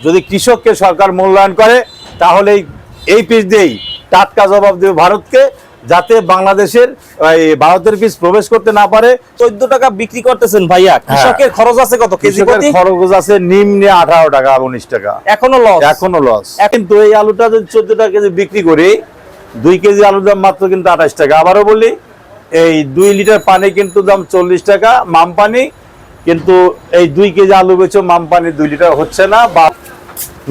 যদি কৃষককে সরকার মূল্যায়ন করে তাহলে এই- পিস দিয়েই টাটকা জবাব দেবে ভারতকে যাতে বাংলাদেশের ভারতের পিস প্রবেশ করতে না পারে। চোদ্দ টাকা বিক্রি করতেছেন ভাইয়া। কৃষকের খরচ আছে কত? কেজি খরচ আছে নিম্নে আঠারো টাকা উনিশ টাকা। এখনও লস এখনও লস কিন্তু এই আলুটা যদি চোদ্দ টাকা কেজি বিক্রি করি দুই কেজি আলুর দাম মাত্র কিন্তু আঠাশ টাকা। আবারও বলি এই দুই লিটার পানি কিন্তু দাম চল্লিশ টাকা মাম পানি কিন্তু এই দুই কেজি আলু বেচো মাম পানি দুই লিটার হচ্ছে না বা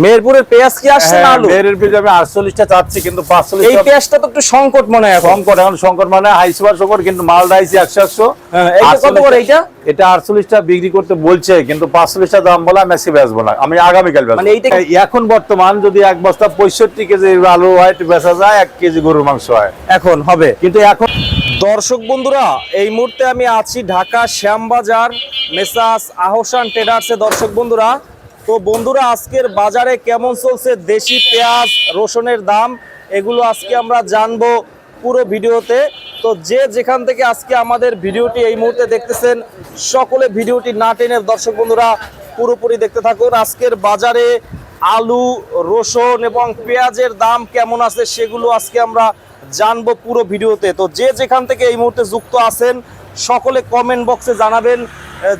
মেহেরপুরের পেঁয়াজ কি আসছে না হ্যাঁ, আলু? বেরের বীজ আমি আটচল্লিশটা চাচ্ছি কিন্তু এই পেঁয়াজটা তো একটু সংকট মনে হয় সংকট এখন সংকট মানে হাই সুপার সংকট কিন্তু একশো একশো। হ্যাঁ, কত করে এইটা? এটা আটচল্লিশটা বিক্রি করতে বলছে কিন্তু পাঁচচল্লিশটা দাম বলে আমি আজকে বেচবো না আমি আগামীকাল মানে এইটা- এখন বর্তমান যদি এক বস্তা পঁয়ষট্টি কেজি আলু হয় বেচা যায় এক কেজি গরুর মাংস হয়। এখন হবে। কিন্তু এখন দর্শক বন্ধুরা এই মুহূর্তে আমি আছি ঢাকা শ্যামবাজার মেসাস আহসান ট্রেডার্সে দর্শক বন্ধুরা তো বন্ধুরা, আজকের বাজারে কেমন চলছে? দেশি পেঁয়াজ, রসুনের দাম, এগুলো আজকে আমরা জানব পুরো ভিডিওতে। তো যে যেখান থেকে আজকে আমাদের ভিডিওটি এই মুহূর্তে দেখতেছেন, সকলে ভিডিওটি না টেনে দর্শক বন্ধুরা পুরোপুরি দেখতে থাকুন। আজকের বাজারে আলু, রসুন এবং পেঁয়াজের দাম কেমন আছে সেগুলো আজকে আমরা জানব পুরো ভিডিওতে। তো যে যেখান থেকে এই মুহূর্তে যুক্ত আছেন, সকলে কমেন্ট বক্সে জানাবেন।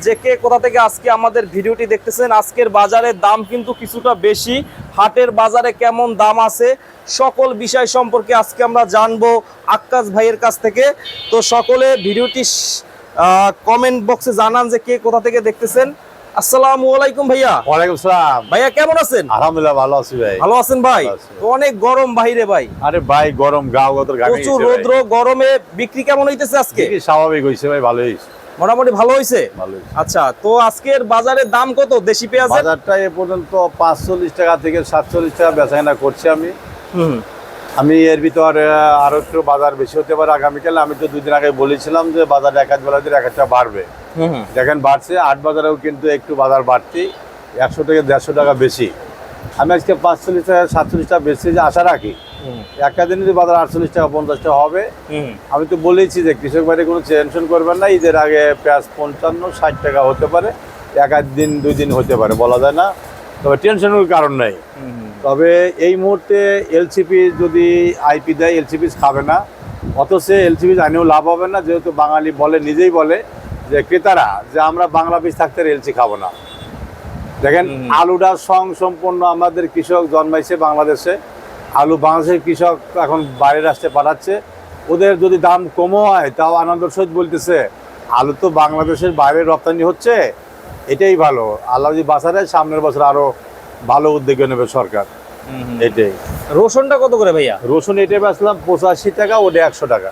যে কে কোথা থেকে আজকে আমাদের ভিডিওটি দেখতেছেন আজকের বাজারের দাম কিন্তু কিছুটা বেশি। হাটের বাজারে কেমন দাম আছে সকল বিষয় সম্পর্কে আজকে আমরা জানব আক্কাস ভাইয়ের কাছ থেকে। তো সকলে ভিডিওটি কমেন্ট বক্সে জানান যে কে কোথা থেকে দেখতেছেন। আসসালামু আলাইকুম ভাইয়া। ওয়ালাইকুম সালাম। ভাইয়া কেমন আছেন? আলহামদুলিল্লাহ ভালো আছি ভাই। ভালো আছেন ভাই? তো অনেক গরম বাইরে ভাই। আরে ভাই গরম গাও গতর গামে প্রচুর রৌদ্র গরমে বিক্রি কেমন হইতেছে আজকে? স্বাভাবিক হয়েছে ভাই ভালোই হয়েছে, মোটামুটি ভালো হয়েছে। আচ্ছা তো আজকের বাজারের দাম কত? দেশি পেঁয়াজ বাজারটা এ পর্যন্ত পাঁচচল্লিশ টাকা থেকে সাতচল্লিশ টাকা বেচা কেনা করছি আমি। আমি এর ভিতর আরও একটু বাজার বেশি হতে পারে আগামীকাল। আমি তো দুদিন আগে বলেছিলাম যে বাজার এক আধ বেলা এক একটা বাড়বে। দেখেন বাড়ছে। আট বাজারেও কিন্তু একটু বাজার বাড়তি। একশো থেকে দেড়শো টাকা বেশি। আমি আজকে পাঁচচল্লিশ টাকা সাতচল্লিশ টাকা বেশি যে আশা রাখি। একটা দিনে যদি বাজার আটচল্লিশ টাকা পঞ্চাশ টাকা হবে। আমি তো বলেছি যে কৃষক বাড়ি কোনো টেনশন করবেন না ঈদের আগে পেঁয়াজ পঞ্চান্ন ষাট টাকা হতে পারে। এক দিন দুই দিন হতে পারে বলা যায় না। তবে টেনশনের কারণ নেই। তবে এই মুহূর্তে এলসিপি যদি আইপি দেয় এলসিপি খাবে না। অথচ এলসিপি আইনেও লাভ হবে না যেহেতু বাঙালি বলে নিজেই বলে যে ক্রেতারা যে আমরা বাংলা বীজ থাকতে এলসি খাব না। দেখেন। আলুটা সং সম্পূর্ণ আমাদের কৃষক জন্মাইছে বাংলাদেশে। আলু বাংলাদেশের কৃষক এখন বাইরের রাষ্ট্রে পাঠাচ্ছে। ওদের যদি দাম কমও হয় তাও আনন্দ সহিত বলতেছে আলু তো বাংলাদেশের বাইরে রপ্তানি হচ্ছে এটাই ভালো। আল্লাহ যদি দেয় সামনের বছর আরও ভালো উদ্যোগ নেবে সরকার। এটাই। রসুনটা কত করে ভাইয়া? রসুন এটা বেচলাম পঁচাশি টাকা ওটা একশো টাকা।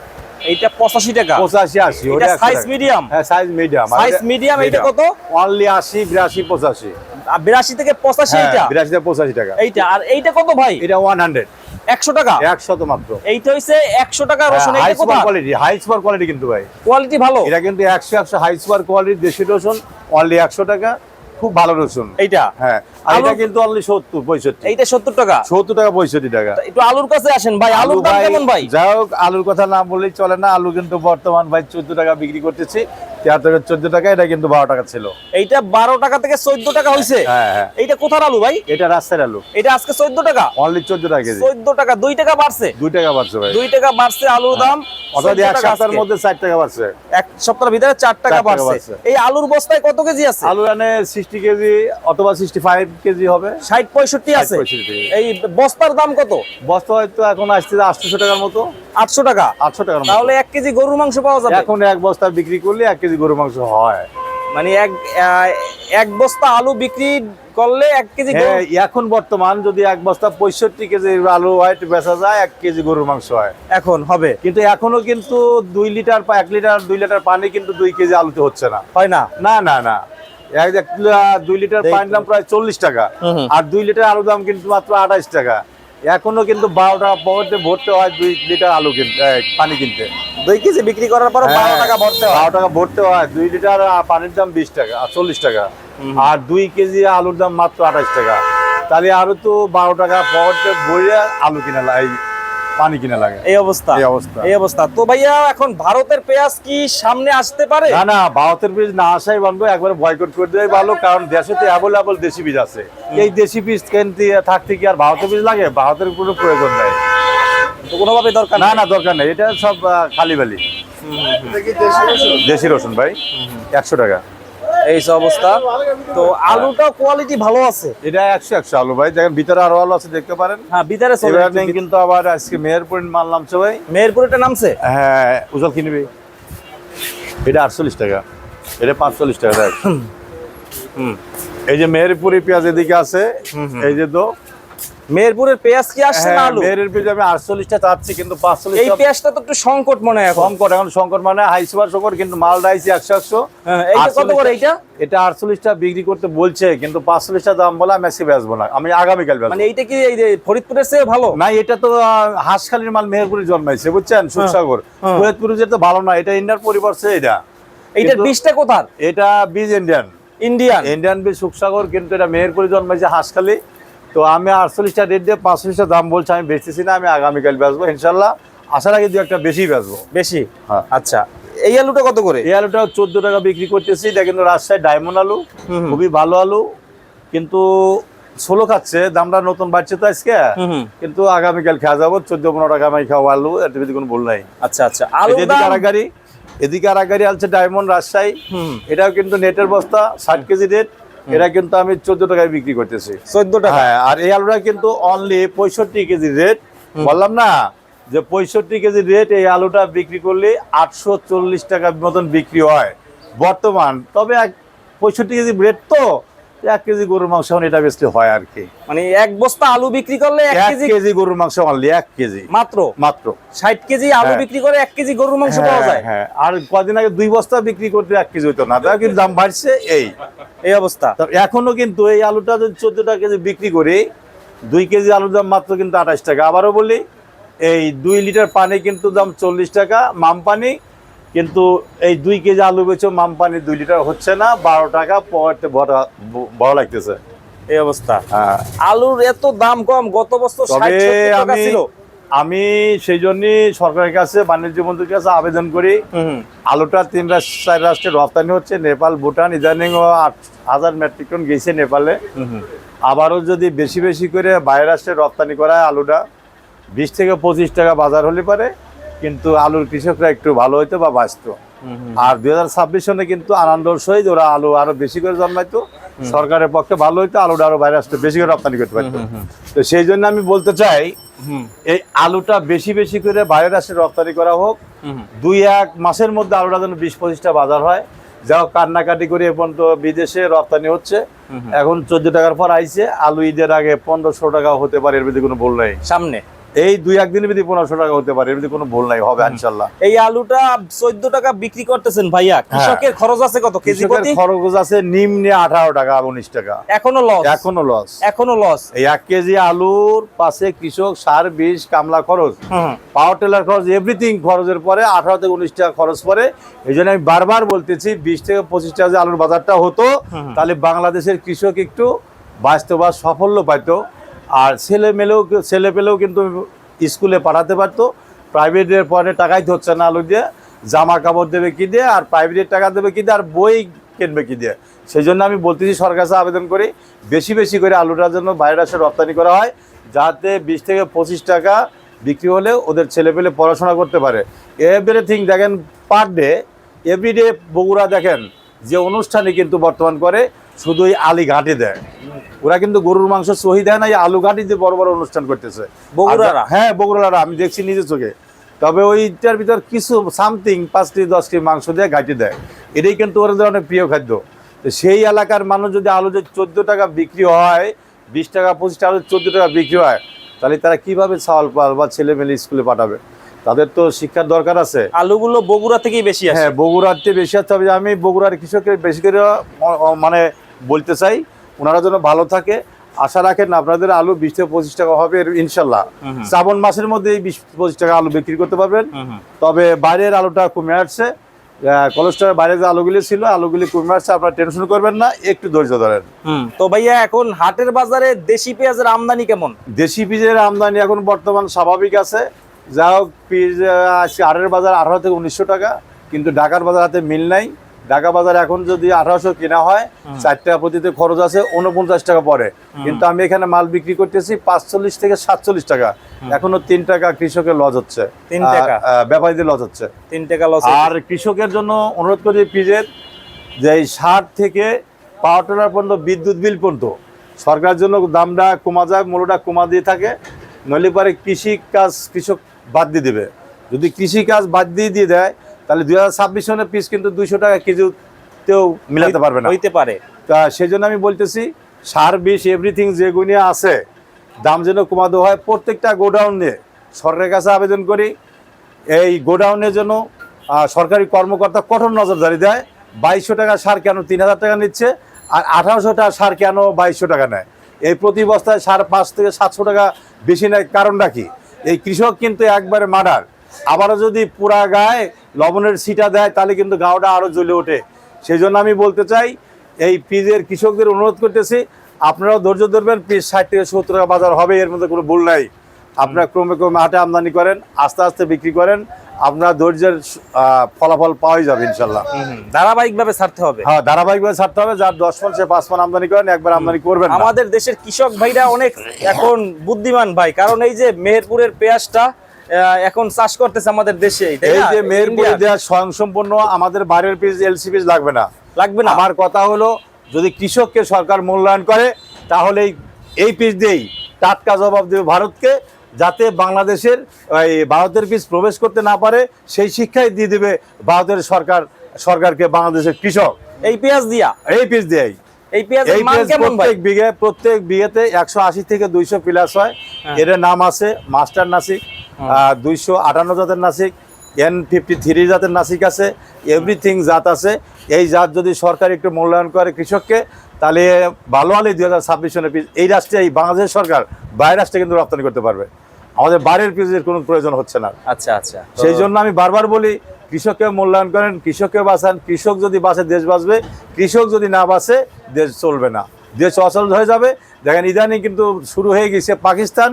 এইটা পঁচাশি টাকা? পঁচাশি আশি এটা ওটা সাইজ মিডিয়াম হ্যাঁ সাইজ মিডিয়াম সাইজ মিডিয়াম এইটা কত? অনলি আশি বিরাশি পঁচাশি। বিরাশি থেকে পঁচাশি হ্যাঁ এইটা? বিরাশি থেকে পঁচাশি টাকা। এইটা আর এইটা কত ভাই? এটা ওয়ান হান্ড্রেড একশো টাকা? একশত মাত্র। এইটা হইছে একশো টাকা রসুন কত super quality high super quality কিন্তু ভাই। কোয়ালিটি ভালো? এটা কিন্তু একশো একশো হাই সুপার কোয়ালিটির দেশি রসুন অনলি একশো টাকা। খুব ভালো রসুন। এইটা? হ্যাঁ। এটা কিন্তু অনলি সত্তর পঁয়ষট্টি। এইটা সত্তর টাকা? সত্তর টাকা পঁয়ষট্টি টাকা। একটু আলুর কাছে আসেন ভাই আলুর দাম কেমন ভাই? যাই হোক আলুর কথা না বললেই চলে না। আলু কিন্তু বর্তমান ভাই চোদ্দ টাকা বিক্রি করতেছি। তিয়াত্তর থেকে টাকা এটা কিন্তু বারো টাকা ছিল। এইটা বারো টাকা থেকে চোদ্দ টাকা হইছে? হ্যাঁ হ্যাঁ এইটা কোথার আলু ভাই? এটা রাস্তার আলু। এটা আজকে চোদ্দ টাকা? অনলি চোদ্দ টাকা কেজি। চোদ্দ টাকা দুই টাকা বাড়ছে। দুই টাকা বাড়ছে ভাই। দুই টাকা বাড়ছে আলুর দাম। অর্থাৎ 14 এক সপ্তাহের মধ্যে ষাট টাকা বাড়ছে। এক সপ্তাহের ভিতরে চার টাকা বাড়ছে। এই আলুর বস্তায় কত কেজি আছে? আলু এনে সিক্সটি কেজি অথবা সিক্সটি ফাইভ কেজি হবে। ষাট পঁয়ষট্টি আছে। এই বস্তার দাম কত? বস্তা হয়তো এখন আসছে আটশোশো টাকার মতো। আটশো টাকা? আটশো টাকার তাহলে এক কেজি গরুর মাংস পাওয়া যাবে। এখন এক বস্তা বিক্রি করলে এক কেজি গরু মাংস হয়। মানে এক এক বস্তা আলু বিক্রি করলে এক কেজি হ্যাঁ এখন বর্তমান যদি এক বস্তা পঁয়ষট্টি কেজি আলু হয় বেচা যায় এক কেজি গরুর মাংস হয়। এখন হবে। কিন্তু এখনও কিন্তু দুই লিটার বা এক লিটার দুই লিটার পানি কিন্তু দুই কেজি আলুতে হচ্ছে না। হয় না? না না না। দুই লিটার পানির দাম প্রায় চল্লিশ টাকা। আর দুই লিটার আলুর দাম কিন্তু মাত্র আঠাইশ টাকা। এখনও কিন্তু বারো টাকা পকেটে ভরতে হয় দুই লিটার আলু কিনতে পানি কিনতে। দুই কেজি বিক্রি করার পর বারো হ্যাঁ, টাকা ভরতে হয়। বারো টাকা ভরতে হয়। দুই লিটার পানির দাম বিশ টাকা চল্লিশ টাকা। আর দুই কেজি আলুর দাম মাত্র আঠাশ টাকা। তাহলে আরও তো বারো টাকা পকেটে ভরে আলু কিনা এই পানি কিনা লাগে। এই অবস্থা। এই অবস্থা। এই অবস্থা। তো ভাইয়া এখন ভারতের পেঁয়াজ কি সামনে আসতে পারে? না না ভারতের বীজ না আসাই বন্ধু একবার বয়কট করে দেওয়াই ভালো কারণ দেশে তো অ্যাভেলেবল দেশি বীজ আছে। এই দেশি বীজ কিনতে থাকতে কি আর ভারতের বীজ লাগে? ভারতের কোনো প্রয়োজন নেই। তো কোনোভাবে দরকার না না দরকার নেই। এটা সব খালি বালি। দেশি রসুন। ভাই একশো টাকা। এই অবস্থা তো আলুটা কোয়ালিটি ভালো আছে। এটা একশো একশো আলু ভাই দেখেন ভিতরে আরও আলু আছে দেখতে পারেন। হ্যাঁ ভিতরে কিন্তু আবার আজকে মেহেরপুর মাল নামছে ভাই। মেহেরপুরেটা নামছে? হ্যাঁ উজল কিনবি এটা আটচল্লিশ টাকা। এটা পাঁচচল্লিশ টাকা হুম। এই যে মেহেরপুরি পেঁয়াজ এদিকে আছে এই যে তো মেহেরপুরের পেঁয়াজ কি আসছে না হ্যাঁ, আলু? মেহেরের পেঁয়াজ আমি আটচল্লিশটা চাচ্ছি কিন্তু এই পেঁয়াজটা তো একটু সংকট মনে হয় সংকট এখন সংকট মানে হাই সুপার সংকট কিন্তু মাল ডাইছি একশো একশো। হ্যাঁ, কত করে এইটা? এটা আটচল্লিশটা বিক্রি করতে বলছে কিন্তু পাঁচচল্লিশটা দাম বলে আমি আজকে বেচবো না। আমি আগামীকাল মানে এইটা কি এই ফরিদপুরের চেয়ে ভালো? না এটা তো হাঁসখালির মাল মেহেরপুরে জন্মাইছে বুঝছেন? সুখসাগর হ্যাঁ। ফরিদপুরে যে তো ভালো না এটা ইন্ডিয়ার পরিবর্তে এটা। কিন্তু- বীজটা কোথার? এটা বীজ ইন্ডিয়ান ইন্ডিয়ান ইন্ডিয়ান বীজ সুখসাগর কিন্তু এটা মেহেরপুরে জন্মাইছে হাঁসখালি। তো আমি আটচল্লিশটা রেট দিয়ে পাঁচচল্লিশটা দাম বলছি আমি বেচতেছি না আমি আগামীকাল বেচবো ইনশাল্লাহ। আসার আগে দু একটা বেশি বেচবো। বেশি? হ্যাঁ। আচ্ছা। এই আলুটা কত করে? এই আলুটা চোদ্দ টাকা বিক্রি করতেছি। এটা কিন্তু রাজশাহী ডায়মন্ড আলু। খুবই ভালো আলু। কিন্তু ষোলো খাচ্ছে দামটা নতুন বাড়ছে তো আজকে। কিন্তু আগামীকাল খাওয়া যাব চোদ্দ পনেরো টাকা আমি খাওয়া আলু এর ভিতরে কোনো ভুল নাই। আচ্ছা আচ্ছা। আলু এদিকে আর এদিকে আর এক গাড়ি আছে ডায়মন্ড রাজশাহী। এটাও কিন্তু নেটের বস্তা ষাট কেজি রেট এটা কিন্তু আমি চোদ্দ টাকায় বিক্রি করতেছি। চোদ্দ টাকা? হ্যাঁ আর এই আলুটা কিন্তু অনলি পঁয়ষট্টি কেজি রেট বললাম না যে পঁয়ষট্টি কেজি রেট এই আলুটা বিক্রি করলে আটশো চল্লিশ টাকার মতন বিক্রি হয় বর্তমান। তবে এক পঁয়ষট্টি কেজি রেট তো এক কেজি গরুর মাংস এখন এটা বেশি হয় আর কি। মানে এক বস্তা আলু বিক্রি করলে এক কেজি কেজি গরুর মাংস অনলি এক কেজি। মাত্র? মাত্র। ষাট কেজি আলু হ্যাঁ। বিক্রি করে এক কেজি গরুর মাংস পাওয়া হ্যাঁ, যায়? হ্যাঁ। আর কদিন আগে দুই বস্তা বিক্রি করতে এক কেজি হতো না তাও কিন্তু দাম বাড়ছে এই। এই অবস্থা। তো এখনও কিন্তু এই আলুটা যদি চোদ্দ টাকা কেজি বিক্রি করি দুই কেজি আলুর দাম মাত্র কিন্তু আঠাশ টাকা। আবারও বলি এই দুই লিটার পানি কিন্তু দাম চল্লিশ টাকা মাম পানি কিন্তু এই দুই কেজি আলু বেচো মাম পানি দুই লিটার হচ্ছে না বারো টাকা পড়তে বড় লাগতেছে। এই অবস্থা। হ্যাঁ। আলুর এত দাম কম গত বছর আমি আমি সেই জন্যই সরকারের কাছে বাণিজ্য মন্ত্রীর কাছে আবেদন করি। আলুটা তিন রাষ্ট্র চার রাষ্ট্রে রপ্তানি হচ্ছে নেপাল ভুটান ইদানিং ও আট হাজার মেট্রিক টন গেছে নেপালে। আবারও যদি বেশি বেশি করে বাইরের রাষ্ট্রে রপ্তানি করা আলুটা বিশ থেকে পঁচিশ টাকা বাজার হলে পারে। কিন্তু আলুর কৃষকরা একটু ভালো হইতো বা বাঁচতো। আর দুই হাজার ছাব্বিশ সনে কিন্তু আনন্দর সহিত ওরা আলু আরও বেশি করে জন্মাইতো। সরকারের পক্ষে ভালো হইতো আলুটা আরও বাইরে রাষ্ট্রে বেশি করে রপ্তানি করতে পারতো। তো সেই জন্য আমি বলতে চাই এই আলুটা বেশি বেশি করে বাইরে রাষ্ট্রে রপ্তানি করা হোক। দুই এক মাসের মধ্যে আলুটা যেন বিশ পঁচিশটা বাজার হয়। যাও কান্নাকাটি করে এ পর্যন্ত বিদেশে রপ্তানি হচ্ছে। এখন চোদ্দ টাকার পর আইছে। আলু ঈদের আগে পনেরোশো টাকা হতে পারে এর ভিতরে কোনো ভুল নাই। সামনে? এই দুই একদিনের ভিতরে পনেরোশো টাকা হতে পারে ভিতরে কোনো ভুল নাই হবে ইনশাল্লাহ। এই আলুটা চোদ্দ টাকা বিক্রি করতেছেন ভাইয়া কৃষকের খরচ আছে কত কেজি প্রতি? খরচ আছে নিম্নে আঠারো টাকা উনিশ টাকা। এখনও লস এখনও লস এখনও লস এই এক কেজি আলুর পাশে কৃষক সার বীজ কামলা খরচ। পাওয়ার টেলার খরচ এভরিথিং খরচের পরে আঠারো থেকে উনিশ টাকা খরচ পরে। এই জন্য আমি বারবার বলতেছি বিশ থেকে পঁচিশ টাকা যে আলুর বাজারটা হতো তাহলে বাংলাদেশের কৃষক একটু বাঁচতে বা সাফল্য পাইতো। আর ছেলে মেলেও ছেলে পেলেও কিন্তু স্কুলে পাঠাতে পারতো। প্রাইভেটের পরে টাকাই ধরছে না আলু দিয়ে। জামা কাপড় দেবে কি দিয়ে আর প্রাইভেটের টাকা দেবে কি দিয়ে আর বই কিনবে কি দিয়ে। সেই জন্য আমি বলতেছি সরকার আবেদন করি, বেশি বেশি করে আলুটার জন্য বাইরের আসে রপ্তানি করা হয়, যাতে বিশ থেকে পঁচিশ টাকা বিক্রি হলে ওদের ছেলে পেলে পড়াশোনা করতে পারে। এভরিথিং দেখেন পার ডে এভরিডে বগুড়া দেখেন যে অনুষ্ঠানে কিন্তু বর্তমান করে শুধু এই আলি ঘাটে দেয়। ওরা কিন্তু গরুর মাংস সহি দেয় না এই আলু ঘাটিতে বড় বড় অনুষ্ঠান করতেছে। বগুড়ারা? হ্যাঁ বগুড়ারা আমি দেখছি নিজের চোখে। তবে ওইটার ভিতর কিছু সামথিং পাঁচটি দশটি মাংস দিয়ে ঘাটি দেয়। এটাই কিন্তু ওদের অনেক প্রিয় খাদ্য। তো সেই এলাকার মানুষ যদি আলু যদি চোদ্দ টাকা বিক্রি হয় বিশ টাকা পঁচিশ টাকা আলু চোদ্দ টাকা বিক্রি হয় তাহলে তারা কীভাবে চাল পাল বা ছেলে মেলে স্কুলে পাঠাবে? তাদের তো শিক্ষার দরকার আছে। আলুগুলো বগুড়া থেকেই বেশি হ্যাঁ বগুড়ার চেয়ে বেশি আছে তবে আমি বগুড়ার কৃষকের বেশি করে মানে বলতে চাই ওনারা যেন ভালো থাকে। আশা রাখেন আপনাদের আলু বিশ থেকে পঁচিশ টাকা হবে ইনশাল্লাহ। শ্রাবণ মাসের মধ্যে এই বিশ পঁচিশ টাকা আলু বিক্রি করতে পারবেন। তবে বাইরের আলুটা কমে আসছে। কোলেস্টারের বাইরে যে আলুগুলি ছিল আলুগুলি কমে আসছে আপনারা টেনশন করবেন না একটু ধৈর্য ধরেন। তো ভাইয়া এখন হাটের বাজারে দেশি পেঁয়াজের আমদানি কেমন? দেশি বীজের আমদানি এখন বর্তমান স্বাভাবিক আছে। যা হোক পিস আছে আড়ের বাজার আঠারো থেকে উনিশশো টাকা কিন্তু ঢাকার বাজার হাতে মিল নাই। ঢাকা বাজার এখন যদি আঠারোশো কেনা হয় চার টাকা প্রতিতে খরচ আছে উনপঞ্চাশ টাকা পরে। কিন্তু আমি এখানে মাল বিক্রি করতেছি পাঁচচল্লিশ থেকে সাতচল্লিশ টাকা। এখনও তিন টাকা কৃষকের লস হচ্ছে। তিন টাকা? ব্যাপারীদের লজ হচ্ছে। তিন টাকা লস আর কৃষকের জন্য অনুরোধ করি পিজের যে এই সার থেকে পাওয়ার টিলার পর্যন্ত বিদ্যুৎ বিল পর্যন্ত। সরকারের জন্য দামটা কমা যায় মূল্যটা কমা দিয়ে থাকে। নইলে পরে কৃষি কাজ কৃষক বাদ দিয়ে দেবে। যদি কৃষি কাজ বাদ দিয়ে দিয়ে দেয় তাহলে দুই হাজার ছাব্বিশ সনের পিস কিন্তু দুইশো টাকা কেজিতেও মিলাতে পারবে না। হইতে পারে। তা সেই জন্য আমি বলতেছি সার বিষ এভরিথিং যেগুলি আছে দাম যেন কমাতে হয় প্রত্যেকটা গোডাউন নিয়ে সরকারের কাছে আবেদন করি। এই গোডাউনের জন্য সরকারি কর্মকর্তা কঠোর নজরদারি দেয়। বাইশশো টাকা সার কেন তিন হাজার টাকা নিচ্ছে আর আঠারোশো টাকা সার কেন বাইশশো টাকা নেয়? এই প্রতি বস্তায় সার পাঁচ থেকে সাতশো টাকা বেশি নেয় কারণটা কি? এই কৃষক কিন্তু একবারে মার্ডার। আবারও যদি পুরা গায়ে লবণের সিটা দেয় তাহলে কিন্তু গাওটা আরও জ্বলে ওঠে। সেই জন্য আমি বলতে চাই এই পিজের কৃষকদের অনুরোধ করতেছি আপনারাও ধৈর্য ধরবেন পিস ষাট থেকে সত্তর টাকা বাজার হবে এর মধ্যে কোনো ভুল নাই। আপনারা ক্রমে ক্রমে হাটে আমদানি করেন আস্তে আস্তে বিক্রি করেন আপনার ধৈর্যের ফলাফল পাওয়াই যাবে ইনশাল্লাহ। ধারাবাহিক ভাবে ছাড়তে হবে। হ্যাঁ ধারাবাহিকভাবে ছাড়তে হবে যার দশ মন সে পাঁচ মন আমদানি করেন একবার আমদানি করবেন আমাদের দেশের কৃষক ভাইরা অনেক এখন বুদ্ধিমান ভাই কারণ এই যে মেহেরপুরের পেঁয়াজটা এখন চাষ করতেছে আমাদের দেশে এই যে মেহেরপুরে দেওয়া স্বয়ংসম্পন্ন আমাদের বাইরের পিস এলসি পিস লাগবে না। লাগবে না? আমার কথা হলো যদি কৃষককে সরকার মূল্যায়ন করে তাহলে এই- পিস দিয়েই টাটকা জবাব দেবে ভারতকে যাতে বাংলাদেশের এই ভারতের পিস প্রবেশ করতে না পারে সেই শিক্ষাই দিয়ে দেবে ভারতের সরকার সরকারকে বাংলাদেশের কৃষক। এই পেঁয়াজ দিয়া? এই পিস দিয়েই। এই পেঁয়াজের এই মান কেমন ভাই? প্রত্যেক বিঘে প্রত্যেক বিঘেতে একশো আশি থেকে দুইশো প্লাস হয়। হ্যাঁ। এর নাম আছে মাস্টার নাসিক। দুইশো আটান্ন জাতের নাসিক এন ফিফটি থ্রি জাতের নাসিক আছে এভরিথিং জাত আছে। এই জাত যদি সরকার একটু মূল্যায়ন করে কৃষককে তাহলে ভালো হলে দুই হাজার ছাব্বিশ সনের পিস এই রাষ্ট্রে এই বাংলাদেশ সরকার বাইরের রাষ্ট্রে কিন্তু রপ্তানি করতে পারবে। আমাদের বাইরের পিসের কোনো প্রয়োজন হচ্ছে না। আচ্ছা আচ্ছা। সেই জন্য আমি বারবার বলি কৃষককে মূল্যায়ন করেন কৃষককে বাঁচান কৃষক যদি বাঁচে দেশ বাঁচবে কৃষক যদি না বাঁচে দেশ চলবে না। দেশ অচল হয়ে যাবে। দেখেন ইদানিং কিন্তু শুরু হয়ে গেছে পাকিস্তান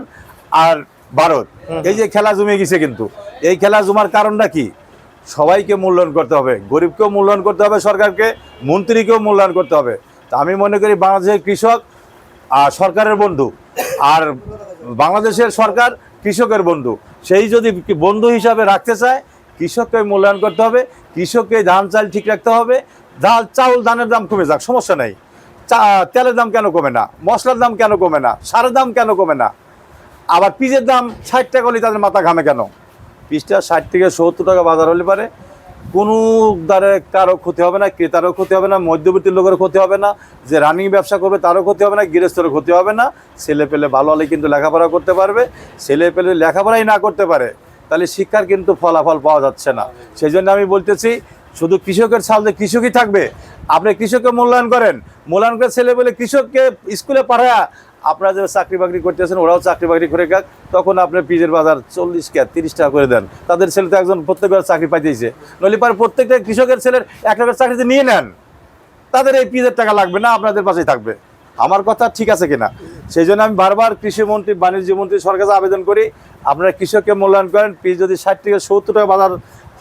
আর ভারত। এই যে খেলা জমে গেছে কিন্তু। এই খেলা জমার কারণটা কি? সবাইকে মূল্যায়ন করতে হবে, গরিবকেও মূল্যায়ন করতে হবে, সরকারকে, মন্ত্রীকেও মূল্যায়ন করতে হবে। তা আমি মনে করি বাংলাদেশের কৃষক আর সরকারের বন্ধু, আর বাংলাদেশের সরকার কৃষকের বন্ধু। সেই যদি বন্ধু হিসাবে রাখতে চায়, কৃষককে মূল্যায়ন করতে হবে, কৃষককে ধান চাল ঠিক রাখতে হবে, ডাল, চাউল, ধানের দাম কমে যাক, সমস্যা নেই। তেলের দাম কেন কমে না? মশলার দাম কেন কমে না? সারের দাম কেন কমে না? আবার পিজের দাম ষাট টাকা হলে তাদের মাথা ঘামে কেন? পিসটা ষাট থেকে সত্তর টাকা বাজার হলে পারে। কোনো দ্বারে কারও ক্ষতি হবে না, ক্রেতারও ক্ষতি হবে না মধ্যবর্তী লোকের ক্ষতি হবে না, যে রানিং ব্যবসা করবে তারও ক্ষতি হবে না, গৃহস্থরও ক্ষতি হবে না। ছেলে পেলে ভালো হলে কিন্তু লেখাপড়া করতে পারবে, ছেলে পেলে লেখাপড়াই না করতে পারে, তাহলে শিক্ষার কিন্তু ফলাফল পাওয়া যাচ্ছে না। সেই জন্য আমি বলতেছি, শুধু কৃষকের সামনে কৃষকই থাকবে। আপনি কৃষককে মূল্যায়ন করেন, মূল্যায়ন করে ছেলে বলে কৃষককে স্কুলে পাঠায় আপনারা যে চাকরি বাকরি করতেছেন ওরাও চাকরি বাকরি করে খাক। তখন আপনি পিজের বাজার চল্লিশ কে তিরিশ টাকা করে দেন। তাদের ছেলে তো একজন প্রত্যেকবার চাকরি পাইতেছে। নইলে পারে প্রত্যেকটা কৃষকের ছেলের এক টাকার চাকরিতে নিয়ে নেন। তাদের এই পিজের টাকা লাগবে না আপনাদের পাশেই থাকবে। আমার কথা ঠিক আছে কিনা? সেই জন্য আমি বারবার কৃষিমন্ত্রী বাণিজ্য মন্ত্রী সরকার আবেদন করি আপনারা কৃষককে মূল্যায়ন করেন পিস যদি ষাট থেকে সত্তর টাকা বাজার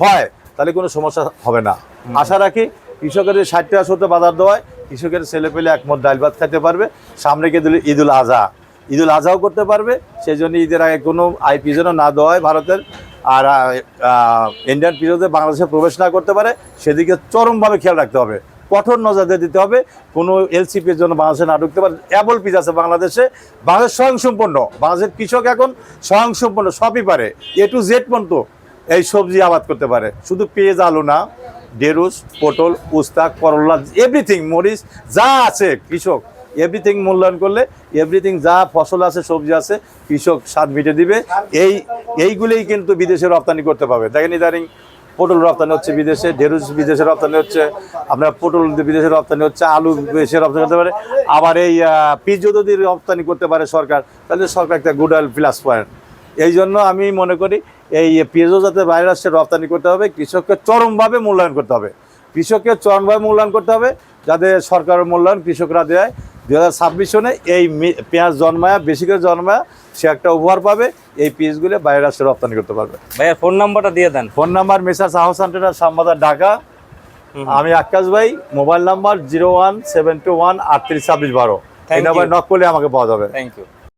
হয় তাহলে কোনো সমস্যা হবে না। আশা রাখি কৃষকের যদি ষাট টাকা সত্তর বাজার দেওয়ায় কৃষকের ছেলে পেলে একমত, ডাল ভাত খেতে পারবে, সামনে গিয়ে দিল ঈদুল আজহা। ঈদুল আজহাও করতে পারবে সেই জন্য ঈদের আগে কোনো আইপি যেন না দেওয়া হয় ভারতের, আর ইন্ডিয়ান পিরিয়ডে বাংলাদেশে প্রবেশ না করতে পারে, সেদিকে চরমভাবে খেয়াল রাখতে হবে। কঠোর নজর দিতে হবে, কোনো এলসিপির জন্য বাংলাদেশে না ঢুকতে পারে, অ্যাবল পিজ আছে বাংলাদেশে, বাংলাদেশ স্বয়ংসম্পন্ন বাংলাদেশের কৃষক এখন স্বয়ংসম্পন্ন সবই পারে এ টু জেড পর্যন্ত এই সবজি আবাদ করতে পারে, শুধু পেঁয়াজ, আলু না ডেরুস পটল উস্তা করলা এভরিথিং মরিচ, যা আছে, কৃষক। এভরিথিং মূল্যায়ন করলে এভরিথিং যা ফসল আছে, সবজি আছে, কৃষক স্বাদ মিটে দিবে। এই, এইগুলোই কিন্তু বিদেশে রপ্তানি করতে পারবে। দেখেন ইদানিং পটল রপ্তানি হচ্ছে বিদেশে ঢেঁড়স বিদেশে রপ্তানি হচ্ছে আপনার পটল বিদেশে রপ্তানি হচ্ছে, আলু বিদেশে রপ্তানি করতে পারে। আবার এই পিজো যদি রপ্তানি করতে পারে সরকার, তাহলে সরকার একটা গুড প্লাস পয়েন্ট এই জন্য আমি মনে করি এই পেঁয়াজও যাতে বাইরে রাষ্ট্রে রপ্তানি করতে হবে কৃষককে চরমভাবে মূল্যায়ন করতে হবে। কৃষককে চরমভাবে মূল্যায়ন করতে হবে যাতে সরকারের মূল্যায়ন কৃষকরা দেয়। দু হাজার ছাব্বিশ সনে এই পেঁয়াজ জন্মায় বেশি করে জন্মায় সে একটা উপহার পাবে এই পিসগুলো বাইরে রাষ্ট্রে রপ্তানি করতে পারবে। ভাইয়া ফোন নাম্বারটা দিয়ে দেন। Phone number Messrs Ahsan trader Shyambazar Dhaka. আমি আকাশ ভাই mobile number zero one seven two one আটত্রিশ ছাব্বিশ বারো। এই নাম্বার নক করলে আমাকে পাওয়া যাবে। Thank you